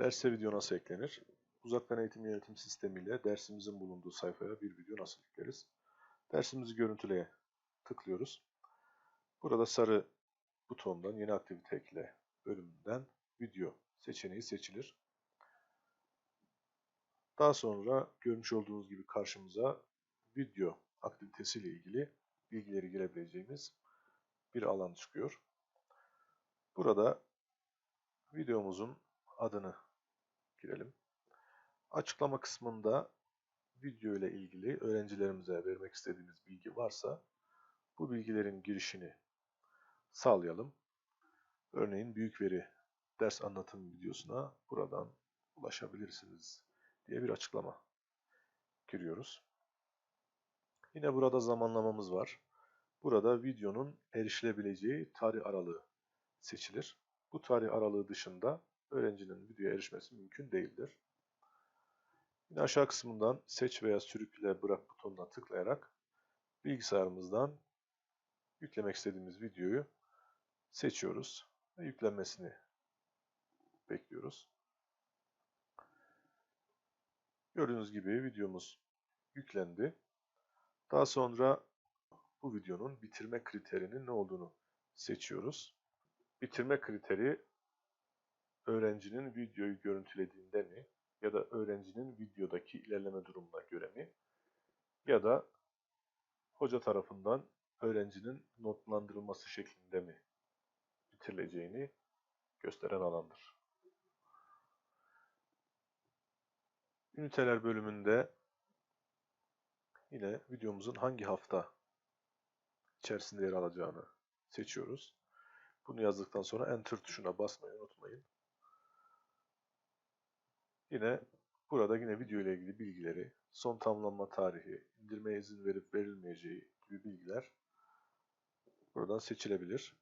Derse video nasıl eklenir? Uzaktan eğitim yönetim sistemiyle dersimizin bulunduğu sayfaya bir video nasıl yükleriz? Dersimizi görüntüleye tıklıyoruz. Burada sarı butondan yeni aktivite ekle bölümünden video seçeneği seçilir. Daha sonra görmüş olduğunuz gibi karşımıza video aktivitesiyle ilgili bilgileri girebileceğimiz bir alan çıkıyor. Burada videomuzun adını girelim. Açıklama kısmında video ile ilgili öğrencilerimize vermek istediğimiz bilgi varsa bu bilgilerin girişini sağlayalım. Örneğin büyük veri ders anlatım videosuna buradan ulaşabilirsiniz diye bir açıklama giriyoruz. Yine burada zamanlamamız var. Burada videonun erişilebileceği tarih aralığı seçilir. Bu tarih aralığı dışında öğrencinin videoya erişmesi mümkün değildir. Yine aşağı kısmından seç veya sürükle bırak butonuna tıklayarak bilgisayarımızdan yüklemek istediğimiz videoyu seçiyoruz ve yüklenmesini bekliyoruz. Gördüğünüz gibi videomuz yüklendi. Daha sonra bu videonun bitirme kriterinin ne olduğunu seçiyoruz. Bitirme kriteri öğrencinin videoyu görüntülediğinde mi ya da öğrencinin videodaki ilerleme durumuna göre mi ya da hoca tarafından öğrencinin notlandırılması şeklinde mi bitirileceğini gösteren alandır. Üniteler bölümünde yine videomuzun hangi hafta içerisinde yer alacağını seçiyoruz. Bunu yazdıktan sonra Enter tuşuna basmayı unutmayın. Yine burada yine video ile ilgili bilgileri, son tamamlanma tarihi, indirmeye izin verip verilmeyeceği gibi bilgiler buradan seçilebilir.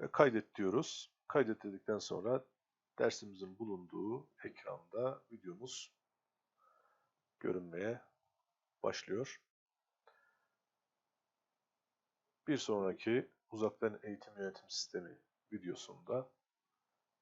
Ve kaydet diyoruz. Kaydet dedikten sonra dersimizin bulunduğu ekranda videomuz görünmeye başlıyor. Bir sonraki uzaktan eğitim yönetim sistemi videosunda